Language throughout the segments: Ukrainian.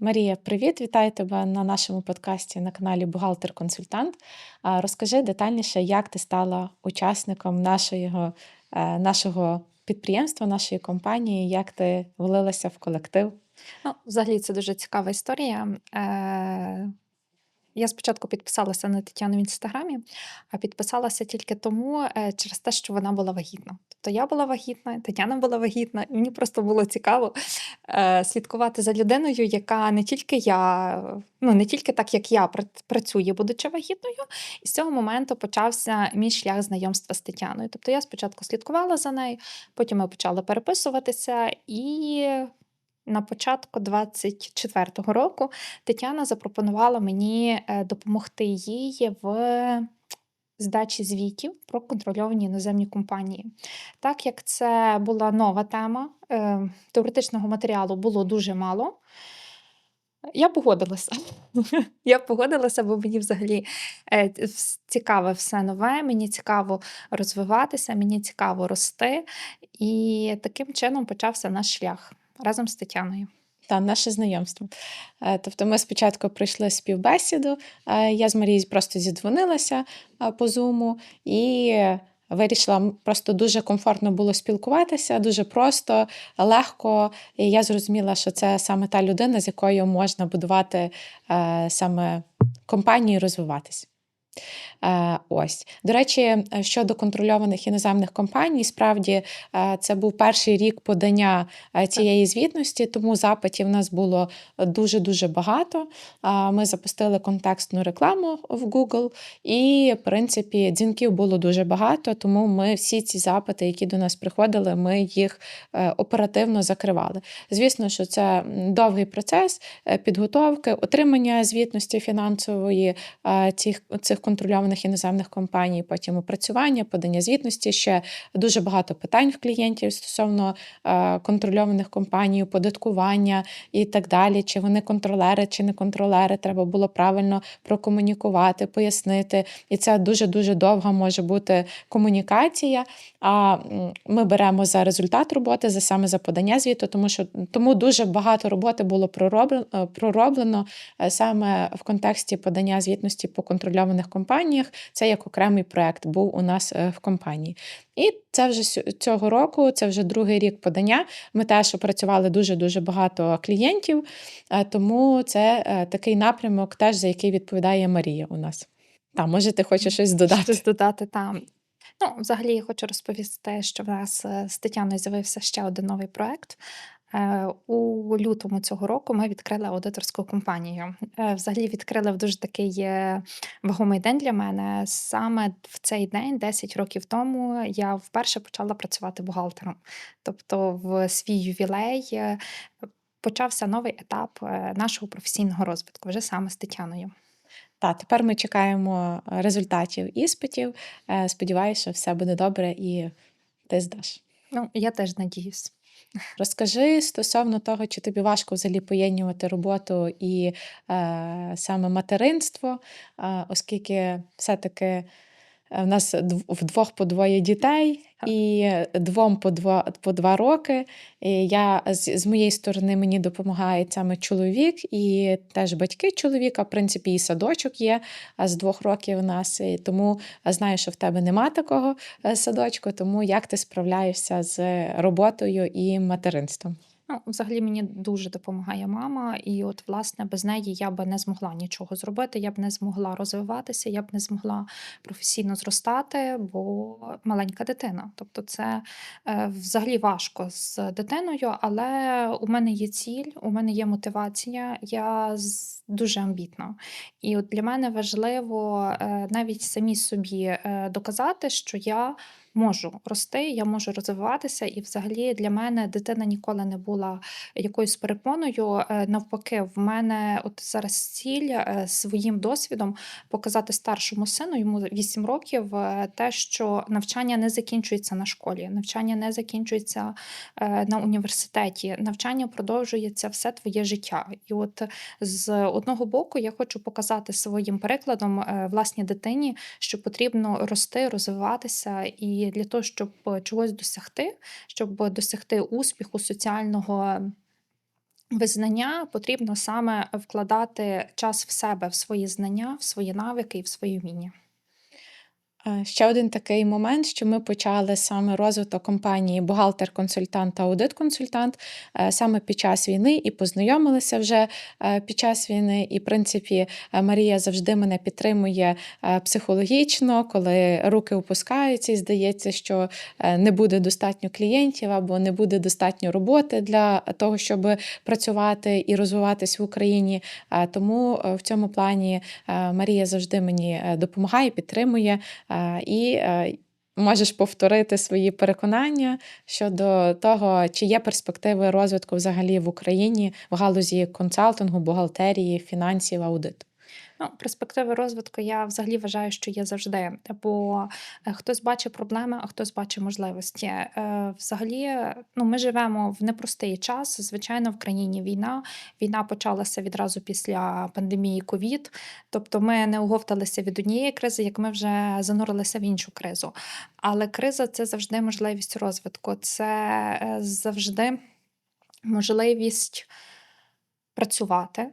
Марія, привіт! Вітаю тебе на нашому подкасті на каналі Бухгалтер-консультант. Розкажи детальніше, як ти стала учасником нашого, е, нашого підприємства, нашої компанії, як ти влилася в колектив. Ну, взагалі, це дуже цікава історія. Е, я спочатку підписалася на Тетяну в інстаграмі, а підписалася тільки тому, е, через те, що вона була вагітна. Тобто я була вагітна, Тетяна була вагітна, і мені просто було цікаво е, слідкувати за людиною, яка не тільки я, ну не тільки так, як я пра- працює, будучи вагітною. І з цього моменту почався мій шлях знайомства з Тетяною. Тобто я спочатку слідкувала за нею, потім ми почали переписуватися і. На початку 24-го року Тетяна запропонувала мені е, допомогти їй в здачі звітів про контрольовані іноземні компанії. Так як це була нова тема, е, теоретичного матеріалу було дуже мало. Я погодилася. Я погодилася, бо мені взагалі е, цікаве все нове, мені цікаво розвиватися, мені цікаво рости. І таким чином почався наш шлях разом з Тетяною. Та наше знайомство. Е, Тобто, ми спочатку пройшли співбесіду. е, Я з Марією просто зідзвонилася е, по зуму і вирішила просто дуже комфортно було спілкуватися, дуже просто, легко. І я зрозуміла, що це саме та людина, з якою можна будувати саме компанію і розвиватись. Е, Ось. До речі, е, щодо контрольованих іноземних компаній, справді е, це був перший рік подання цієї звітності, тому запитів в нас було дуже-дуже багато. Ми запустили контекстну рекламу в Google, і, в принципі, дзвінків було дуже багато, тому ми всі ці запити, які до нас приходили, ми їх оперативно закривали. Звісно, що це довгий процес підготовки, отримання звітності фінансової цих, цих контрольованих іноземних компаній, потім опрацювання, подання звітності. Ще дуже багато питань в клієнтів стосовно е, контрольованих компаній, оподаткування і так далі. Чи вони контролери, чи не контролери, треба було правильно прокомунікувати, пояснити. І це дуже-дуже довга може бути комунікація. А ми беремо за результат роботи, за саме за подання звіту, тому що тому дуже багато роботи було пророблено, пророблено е, саме в контексті подання звітності по контрольованих компаніях. Це як окремий проект був у нас е, в компанії. І це вже цього року, це вже другий рік подання. Ми теж опрацювали дуже-дуже багато клієнтів, е, тому це е, такий напрямок, теж за який відповідає Марія у нас. Та, може, ти хочеш щось додати? Щось додати там. Ну, взагалі, я хочу розповісти, що в нас з Тетяною з'явився ще один новий проект. Е, У лютому цього року ми відкрили аудиторську компанію. Е, Взагалі відкрили в дуже такий е, вагомий день для мене. Саме в цей день, 10 років тому, я вперше почала працювати бухгалтером. Тобто, в свій ювілей почався новий етап нашого професійного розвитку, вже саме з Тетяною. Та, тепер ми чекаємо результатів іспитів. Сподіваюся, що все буде добре і ти здаш. Ну, я теж надіюсь. Розкажи стосовно того, чи тобі важко взагалі поєднювати роботу і е, саме материнство, е, оскільки все-таки в нас дв- вдвох по двоє дітей і двом по два, по два роки. І я з, з моєї сторони мені допомагає саме чоловік і теж батьки чоловіка. В принципі, і садочок є а з двох років у нас. І тому е, знаю, що в тебе нема такого е, садочку. Тому як ти справляєшся з роботою і материнством? Ну, взагалі мені дуже допомагає мама, і от, власне, без неї я би не змогла нічого зробити, я б не змогла розвиватися, я б не змогла професійно зростати, бо маленька дитина. Тобто, це е, взагалі важко з дитиною, але у мене є ціль, у мене є мотивація, я дуже амбітна. І от для мене важливо е, навіть самі собі е, доказати, що я можу рости, я можу розвиватися, і взагалі для мене дитина ніколи не була якоюсь перепоною. Е, Навпаки, в мене от зараз ціль е, своїм досвідом показати старшому сину, йому 8 років, е, те, що навчання не закінчується на школі, навчання не закінчується на університеті, навчання продовжується все твоє життя. І от з одного боку я хочу показати своїм прикладом власній дитині, що потрібно рости, розвиватися, і для того, щоб чогось досягти, щоб досягти успіху соціального визнання, потрібно саме вкладати час в себе, в свої знання, в свої навики і в свої вміння. Е, Ще один такий момент, що ми почали саме розвиток компанії бухгалтер-консультант та аудит-консультант е, саме під час війни і познайомилися вже е, під час війни. І, в принципі, Марія завжди мене підтримує психологічно, коли руки опускаються, і здається, що не буде достатньо клієнтів або не буде достатньо роботи для того, щоб працювати і розвиватись в Україні. Тому в цьому плані Марія завжди мені допомагає, підтримує. Е, І е, можеш повторити свої переконання щодо того, чи є перспективи розвитку взагалі в Україні в галузі консалтингу, бухгалтерії, фінансів, аудиту. Ну, перспективи розвитку я взагалі вважаю, що є завжди, бо е, хтось бачить проблеми, а хтось бачить можливості. Е, Взагалі, ну, ми живемо в непростий час. Звичайно, в країні війна. Війна почалася відразу після пандемії ковід. Тобто ми не оговталися від однієї кризи, як ми вже занурилися в іншу кризу. Але криза це завжди можливість розвитку, це е, завжди можливість працювати.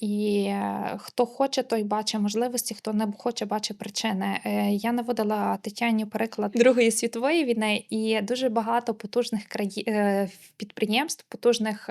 І е, хто хоче, той бачить можливості, хто не хоче, бачить причини. Е, Я наводила Тетяні приклад Другої світової війни, і дуже багато потужних краї... е, підприємств, потужних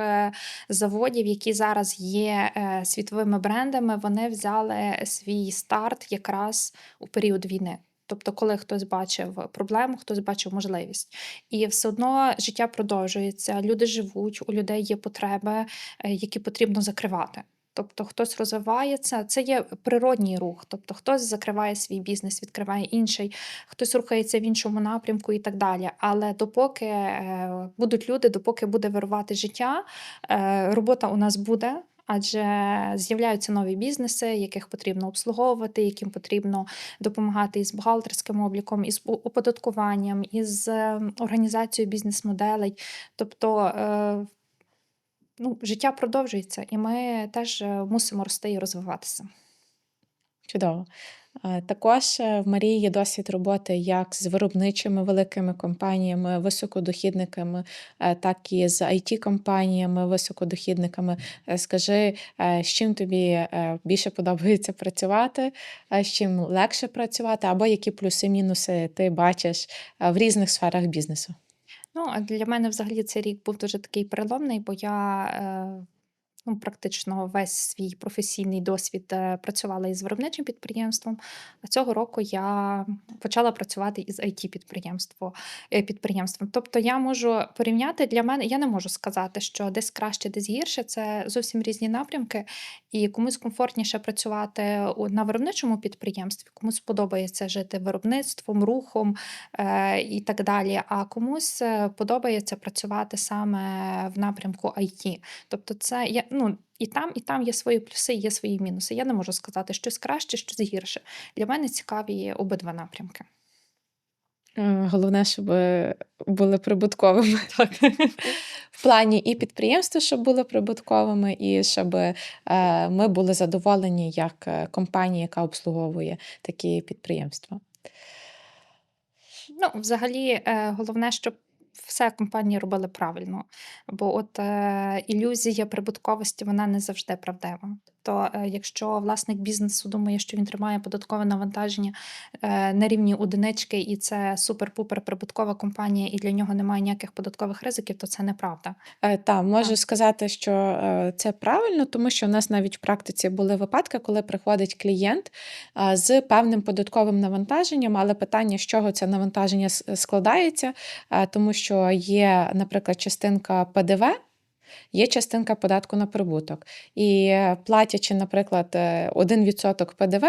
заводів, які зараз є світовими брендами, вони взяли свій старт якраз у період війни. Тобто, коли хтось бачив проблему, хтось бачив можливість. І все одно життя продовжується, люди живуть, у людей є потреби, які потрібно закривати. Тобто хтось розвивається, це є природній рух. Тобто хтось закриває свій бізнес, відкриває інший, хтось рухається в іншому напрямку і так далі. Але допоки е, будуть люди, допоки буде вирувати життя, е, робота у нас буде. Адже з'являються нові бізнеси, яких потрібно обслуговувати, яким потрібно допомагати із бухгалтерським обліком, із оподаткуванням, із е, організацією бізнес-моделей. Тобто е, ну, життя продовжується, і ми теж е, мусимо рости і розвиватися. Чудово. Е, Також е, в Марії є досвід роботи як з виробничими великими компаніями, високодохідниками, так і з IT-компаніями, високодохідниками. Е, Скажи, з чим тобі більше подобається працювати, з чим легше працювати, або які плюси-мінуси ти бачиш в різних сферах бізнесу? Ну, а для мене взагалі цей рік був дуже такий переломний, бо я е, ну, практично весь свій професійний досвід е, працювала із виробничим підприємством. А цього року я почала працювати із it підприємство, е, підприємством. Тобто я можу порівняти для мене, я не можу сказати, що десь краще, десь гірше. Це зовсім різні напрямки, і комусь комфортніше працювати на виробничому підприємстві, комусь подобається жити виробництвом, рухом е, і так далі. А комусь подобається працювати саме в напрямку IT. Тобто, це я ну. І там, і там є свої плюси, є свої мінуси. Я не можу сказати щось краще, щось гірше. Для мене цікаві обидва напрямки. Е, Головне, щоб були прибутковими. Так. В плані і підприємства, щоб були прибутковими, і щоб е, ми були задоволені як е, компанія, яка обслуговує такі підприємства. Ну, взагалі, головне, щоб все компанії робили правильно. Бо от е, ілюзія прибутковості вона не завжди правдива. Тобто, е, якщо власник бізнесу думає, що він тримає податкове навантаження е, на рівні одинички, і це супер-пупер прибуткова компанія, і для нього немає ніяких податкових ризиків, то це неправда. Е, Та можу Так. сказати, що е, це правильно, тому що в нас навіть в практиці були випадки, коли приходить клієнт е, з певним податковим навантаженням, але питання, з чого це навантаження складається, е, тому що є, наприклад, частинка ПДВ. Є частинка податку на прибуток. І е, платячи, наприклад, е, 1% ПДВ,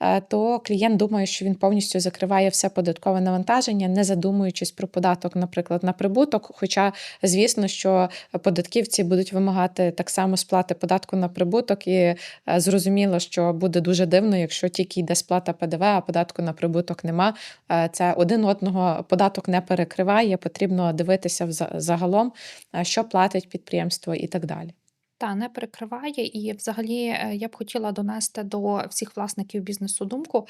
е, то клієнт думає, що він повністю закриває все податкове навантаження, не задумуючись про податок, наприклад, на прибуток. Хоча, звісно, що податківці будуть вимагати так само сплати податку на прибуток, і е, зрозуміло, що буде дуже дивно, якщо тільки йде сплата ПДВ, а податку на прибуток нема. Е, Це один одного податок не перекриває. Потрібно дивитися загалом, е, що платить підприємство і так далі. Та, не перекриває. І взагалі, е, я б хотіла донести до всіх власників бізнесу думку,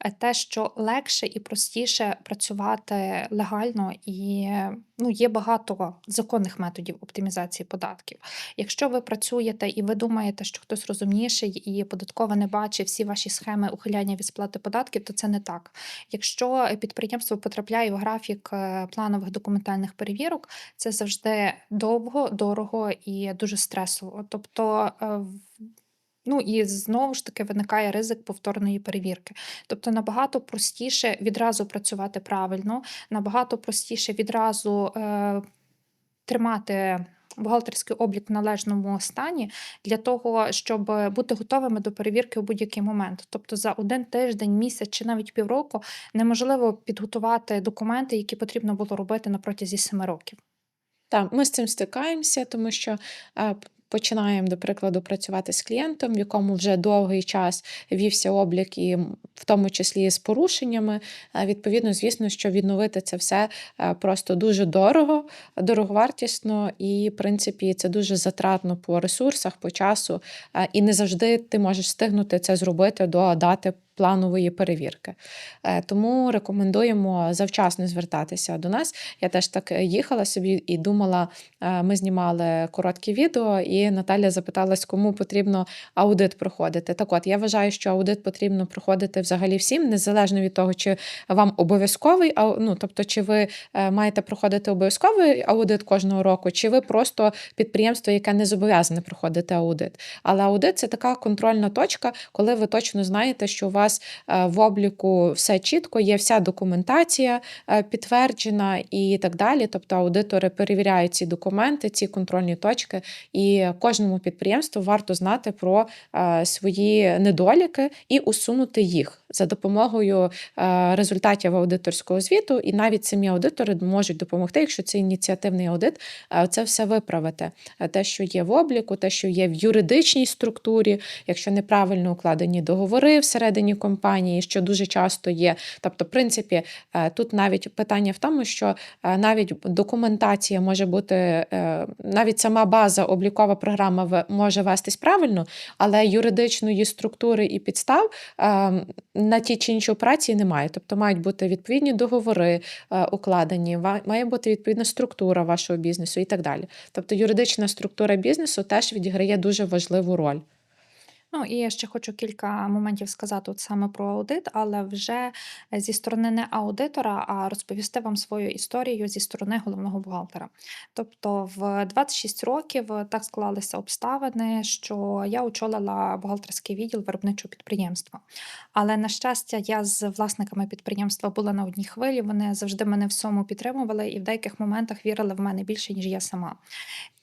е, те, що легше і простіше працювати легально, і е, ну, є багато законних методів оптимізації податків. Якщо ви працюєте і ви думаєте, що хтось розумніший і податкова не бачить всі ваші схеми ухиляння від сплати податків, то це не так. Якщо підприємство потрапляє в графік е, планових документальних перевірок, це завжди довго, дорого і дуже стресово. Тобто, е, ну і знову ж таки виникає ризик повторної перевірки. Тобто набагато простіше відразу працювати правильно, набагато простіше відразу е, тримати. Бухгалтерський облік в належному стані для того, щоб бути готовими до перевірки у будь-який момент. Тобто за один тиждень, місяць чи навіть півроку неможливо підготувати документи, які потрібно було робити на протязі семи років. Так, ми з цим стикаємося, тому що е, починаємо, до прикладу, працювати з клієнтом, в якому вже довгий час вівся облік, і в тому числі з порушеннями. Е, Відповідно, звісно, що відновити це все е, просто дуже дорого, дороговартісно, і, в принципі, це дуже затратно по ресурсах, по часу. е, І не завжди ти можеш встигнути це зробити до дати. Планової перевірки. Е, Тому рекомендуємо завчасно звертатися до нас. Я теж так е, їхала собі і думала, е, ми знімали коротке відео, і Наталя запиталась, кому потрібно аудит проходити. Так от, я вважаю, що аудит потрібно проходити взагалі всім, незалежно від того, чи вам обов'язковий, ну, тобто, чи ви маєте проходити обов'язковий аудит кожного року, чи ви просто підприємство, яке не зобов'язане проходити аудит. Але аудит це така контрольна точка, коли ви точно знаєте, що у вас е, в обліку все чітко, є вся документація е, підтверджена і так далі. Тобто аудитори перевіряють ці документи, ці контрольні точки, і кожному підприємству варто знати про е, свої недоліки і усунути їх за допомогою е, результатів аудиторського звіту. І навіть самі аудитори можуть допомогти, якщо це ініціативний аудит, е, це все виправити. Е, Те, що є в обліку, те, що є в юридичній структурі, якщо неправильно укладені договори всередині компанії, що дуже часто є. Тобто, в принципі, тут навіть питання в тому, що навіть документація може бути, навіть сама база, облікова програма може вестись правильно, але юридичної структури і підстав е, на ті чи інші операції немає. Тобто мають бути відповідні договори е, укладені, має бути відповідна структура вашого бізнесу і так далі. Тобто юридична структура бізнесу теж відіграє дуже важливу роль. Ну і я ще хочу кілька моментів сказати от саме про аудит, але вже зі сторони не аудитора, а розповісти вам свою історію зі сторони головного бухгалтера. Тобто, в 26 років е, так склалися обставини, що я очолила бухгалтерський відділ виробничого підприємства. Але на щастя, я з власниками підприємства була на одній хвилі. Вони завжди мене в всьому підтримували і в деяких моментах вірили в мене більше, ніж я сама.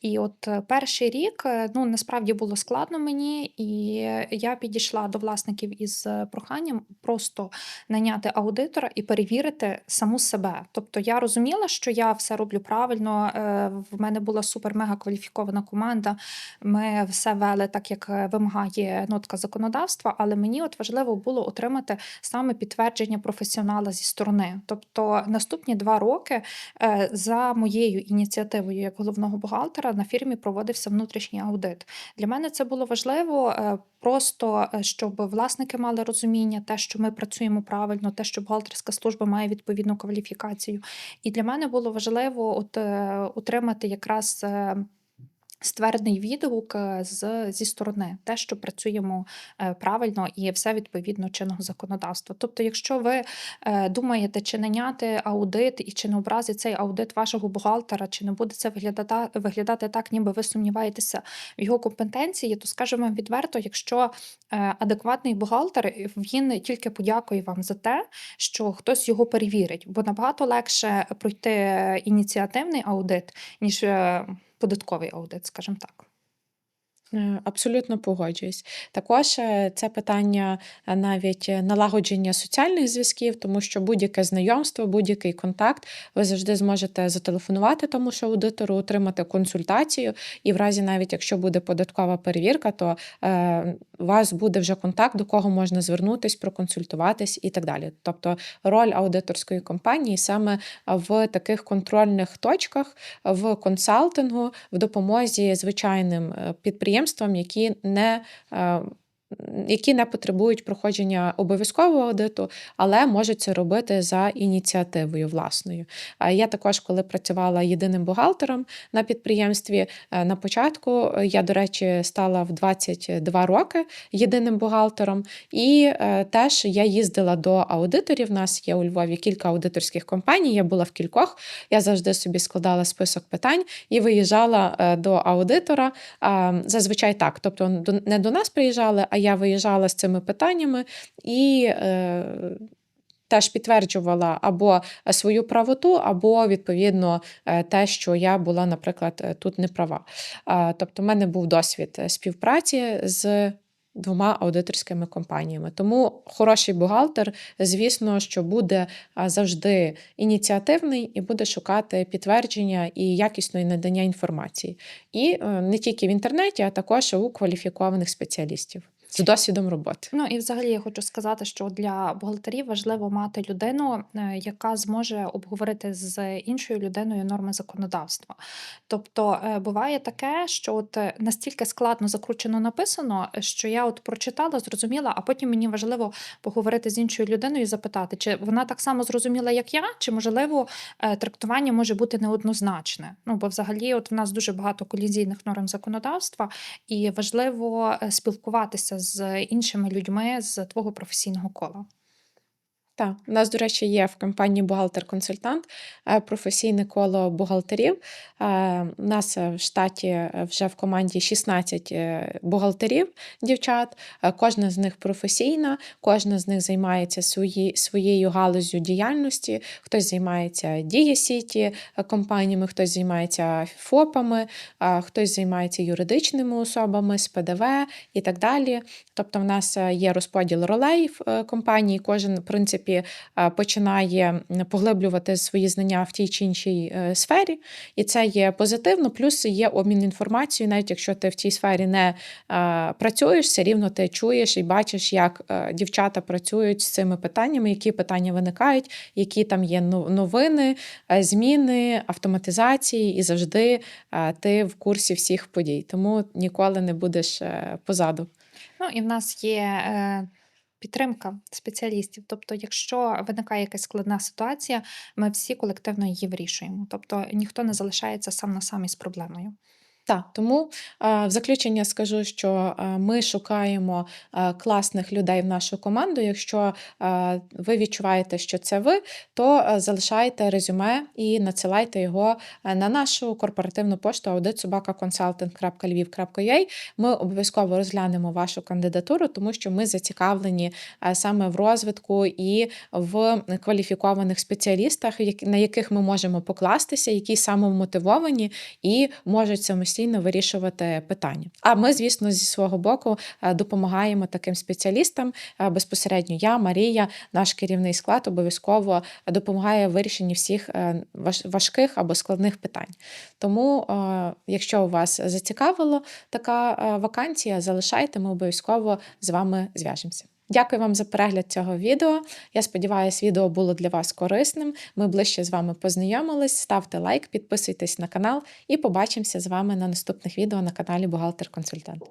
І от е, перший рік е, ну насправді було складно мені, і я підійшла до власників із е, проханням просто наняти аудитора і перевірити саму себе. Тобто я розуміла, що я все роблю правильно. е, В мене була супер-мега кваліфікована команда. Ми все вели так, як е, вимагає нотка законодавства. Але мені от важливо було отримати саме підтвердження професіонала зі сторони. Тобто наступні два роки Е, За моєю ініціативою як головного бухгалтера на фірмі проводився внутрішній аудит. Для мене це було важливо е, просто, е, щоб власники мали розуміння, те, що ми працюємо правильно, те, що бухгалтерська служба має відповідну кваліфікацію. І для мене було важливо от, е, отримати якраз. Ствердний відгук е, з, зі сторони, те, що працюємо е, правильно і все відповідно чинного законодавства. Тобто, якщо ви е, думаєте, чи наняти аудит і чи не образить цей аудит вашого бухгалтера, чи не буде це виглядати, виглядати так, ніби ви сумніваєтеся в його компетенції, то скажемо вам відверто, якщо адекватний бухгалтер, він тільки подякує вам за те, що хтось його перевірить, бо набагато легше пройти ініціативний аудит, ніж податковий аудит, скажімо так. Е, Абсолютно погоджуюсь. Також це питання е, навіть е, налагодження соціальних зв'язків, тому що будь-яке знайомство, будь-який контакт, ви завжди зможете зателефонувати тому ж аудитору, отримати консультацію, і в разі, навіть якщо буде податкова перевірка, то е, у вас буде вже контакт, до кого можна звернутись, проконсультуватись і так далі. Тобто роль аудиторської компанії саме в таких контрольних точках, в консалтингу, в допомозі звичайним е, підприємствам, які не е, які не потребують проходження обов'язкового аудиту, але можуть це робити за ініціативою власною. Я також, коли працювала єдиним бухгалтером на підприємстві, е, на початку е, я, до речі, стала в 22 роки єдиним бухгалтером, і е, теж я їздила до аудиторів. У нас є у Львові кілька аудиторських компаній. Я була в кількох. Я завжди собі складала список питань і виїжджала до аудитора. Зазвичай так. Тобто не до нас приїжджали, а я виїжджала з цими питаннями і. е, Теж підтверджувала або свою правоту, або відповідно е, те, що я була, наприклад, е, тут не права. Тобто, в мене був досвід е, співпраці з двома аудиторськими компаніями. Тому хороший бухгалтер, звісно, що буде завжди ініціативний і буде шукати підтвердження і якісної надання інформації. І е, не тільки в інтернеті, а також у кваліфікованих спеціалістів з досвідом роботи. Ну і взагалі я хочу сказати, що для бухгалтерів важливо мати людину, е, яка зможе обговорити з іншою людиною норми законодавства. Тобто е, буває таке, що от е, настільки складно закручено написано, що я от прочитала, зрозуміла, а потім мені важливо поговорити з іншою людиною і запитати, чи вона так само зрозуміла, як я, чи можливо трактування може бути неоднозначне. Ну бо взагалі, от в нас дуже багато колізійних норм законодавства, і важливо спілкуватися з іншими людьми з твого професійного кола. Так, у нас, до речі, є в компанії бухгалтер-консультант е, професійне коло бухгалтерів. Е, У нас е, в штаті вже в команді 16 е, бухгалтерів, дівчат. Кожна з них професійна, кожна з них займається свої, своєю галузю діяльності. Хтось займається Дія Сіті компаніями, хтось займається ФОПами, хтось займається юридичними особами з ПДВ і так далі. Тобто, в нас є розподіл ролей в компанії. Кожен, в принципі, е, починає поглиблювати свої знання в тій чи іншій е, сфері, і це є позитивно. Плюс є обмін інформацією, навіть якщо ти в цій сфері не е, працюєш, все рівно ти чуєш і бачиш, як дівчата працюють з цими питаннями, які питання виникають, які там є новини, зміни, автоматизації, і завжди ти в курсі всіх подій. Тому ніколи не будеш позаду. Ну і в нас є підтримка спеціалістів. Тобто, якщо виникає якась складна ситуація, ми всі колективно її вирішуємо. Тобто ніхто не залишається сам на сам із проблемою. Так, тому е, в заключення скажу, що е, ми шукаємо е, класних людей в нашу команду. Якщо ви відчуваєте, що це ви, то залишайте резюме і надсилайте його на нашу корпоративну пошту auditsobakaconsulting.lviv.ua. Ми обов'язково розглянемо вашу кандидатуру, тому що ми зацікавлені саме в розвитку і в кваліфікованих спеціалістах, на яких ми можемо покластися, які самомотивовані і можуть самостійно вирішувати питання. А ми, звісно, зі свого боку е, допомагаємо таким спеціалістам. Е, Безпосередньо я, Марія, наш керівний склад обов'язково допомагає в вирішенні всіх е, важких або складних питань. Тому, якщо вас зацікавило така вакансія, залишайте, ми обов'язково з вами зв'яжемося. Дякую вам за перегляд цього відео. Я сподіваюся, відео було для вас корисним. Ми ближче з вами познайомились. Ставте лайк, підписуйтесь на канал і побачимося з вами на наступних відео на каналі Бухгалтер Консультант.